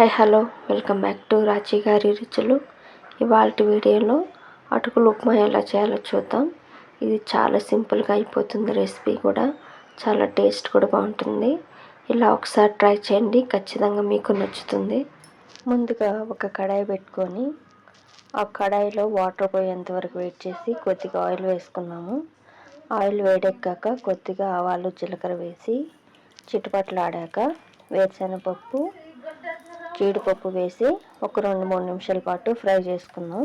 Hi hello. Welcome back to Raji గారి రుచులు. ఇవాళ వీడియోలో అటుకులు ఉప్మా ఎలా చేయాలో చూద్దాం. ఇది చాలా సింపుల్గా అయిపోతుంది రెసిపీ కూడా. చాలా టేస్ట్ కూడా బాగుంటుంది. ఇలా ఒకసారి ట్రై చేయండి. ఖచ్చితంగా మీకు నచ్చుతుంది. ముందుగా ఒక కడాయి పెట్టుకొని ఆ కడాయిలో వాటర్ పోయేంత వరకు వెయిట్ చేసి కొద్దిగా ఆయిల్ వేసుకున్నాము. ఆయిల్ వేడెక్కాక కొద్దిగా ఆవాలు జీలకర్ర వేసి చిట్టుపట్లాడాక వేరుశనగపప్పు జీడిపప్పు వేసి ఒక రెండు మూడు నిమిషాల పాటు ఫ్రై చేసుకుందాం.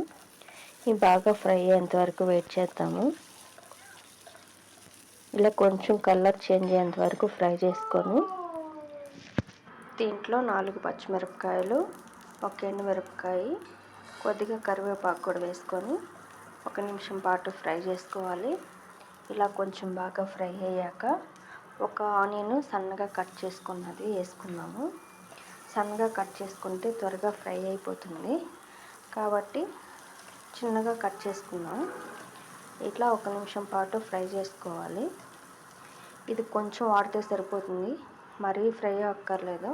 ఇవి బాగా ఫ్రై అయ్యేంత వరకు వెయిట్ చేద్దాము. ఇలా కొంచెం కలర్ చేంజ్ అయ్యేంత వరకు ఫ్రై చేసుకొని దీంట్లో నాలుగు పచ్చిమిరపకాయలు ఒక ఎండుమిరపకాయ కొద్దిగా కరివేపాకు కూడా వేసుకొని ఒక నిమిషం పాటు ఫ్రై చేసుకోవాలి. ఇలా కొంచెం బాగా ఫ్రై అయ్యాక ఒక ఆనియన్ సన్నగా కట్ చేసుకున్నది వేసుకున్నాము సన్నగా కట్ చేసుకుంటే త్వరగా ఫ్రై అయిపోతుంది. కాబట్టి చిన్నగా కట్ చేసుకుందాం. ఇట్లా ఒక నిమిషం పాటు ఫ్రై చేసుకోవాలి. ఇది కొంచెం వాడితే సరిపోతుంది. మరీ ఫ్రై అక్కర్లేదు.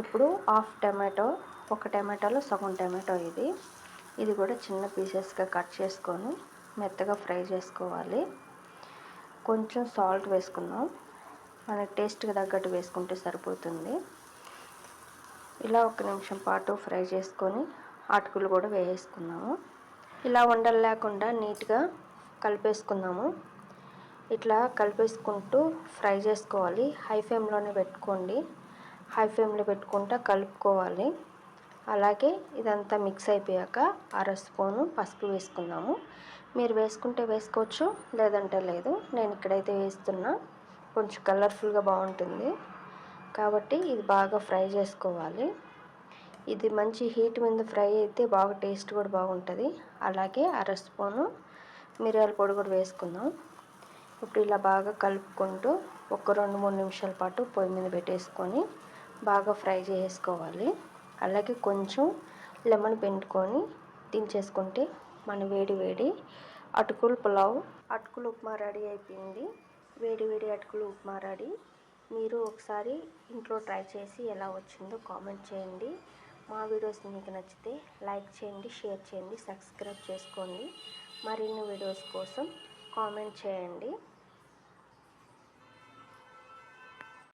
ఇప్పుడు హాఫ్ టమాటో ఒక టమాటోలో సగం టమాటో ఇది. ఇది కూడా చిన్న పీసెస్గా కట్ చేసుకొని మెత్తగా ఫ్రై చేసుకోవాలి. కొంచెం సాల్ట్ వేసుకుందాం. మన టేస్ట్కి తగ్గట్టు వేసుకుంటే సరిపోతుంది. ఇలా ఒక నిమిషం పాటు ఫ్రై చేసుకొని అటుకులు కూడా వేసేసుకున్నాము. ఇలా ఉండలు లేకుండా నీట్గా కలిపేసుకుందాము ఇట్లా కలిపేసుకుంటూ ఫ్రై చేసుకోవాలి. హై ఫ్లేమ్లోనే పెట్టుకోండి. హై ఫ్లేమ్లో పెట్టుకుంటా కలుపుకోవాలి. అలాగే ఇదంతా మిక్స్ అయిపోయాక అర స్పూను పసుపు వేసుకుందాము మీరు వేసుకుంటే వేసుకోవచ్చు లేదంటే లేదు. నేను ఇక్కడైతే వేస్తున్నా. కొంచెం కలర్ఫుల్గా బాగుంటుంది. కాబట్టి ఇది బాగా ఫ్రై చేసుకోవాలి. ఇది మంచి హీట్ మీద ఫ్రై అయితే బాగా టేస్ట్ కూడా బాగుంటుంది. అలాగే అర స్పూను మిరియాల పొడి కూడా వేసుకుందాం. ఇప్పుడు ఇలా బాగా కలుపుకుంటూ ఒక రెండు మూడు నిమిషాల పాటు పొయ్యి మీద పెట్టేసుకొని బాగా ఫ్రై చేసుకోవాలి. అలాగే కొంచెం లెమన్ పిండుకొని దించేసుకుంటే మన వేడి వేడి అటుకులు పులావ్ అటుకులు ఉప్మా రెడీ అయిపోయింది. వేడి వేడి అటుకులు ఉప్మా రెడీ. మీరు ఒకసారి ఇంట్లో ట్రై చేసి ఎలా వచ్చిందో కామెంట్ చేయండి. మా వీడియోస్ మీకు నచ్చితే లైక్ చేయండి షేర్ చేయండి సబ్స్క్రైబ్ చేసుకోండి. మరిన్ని వీడియోస్ కోసం కామెంట్ చేయండి.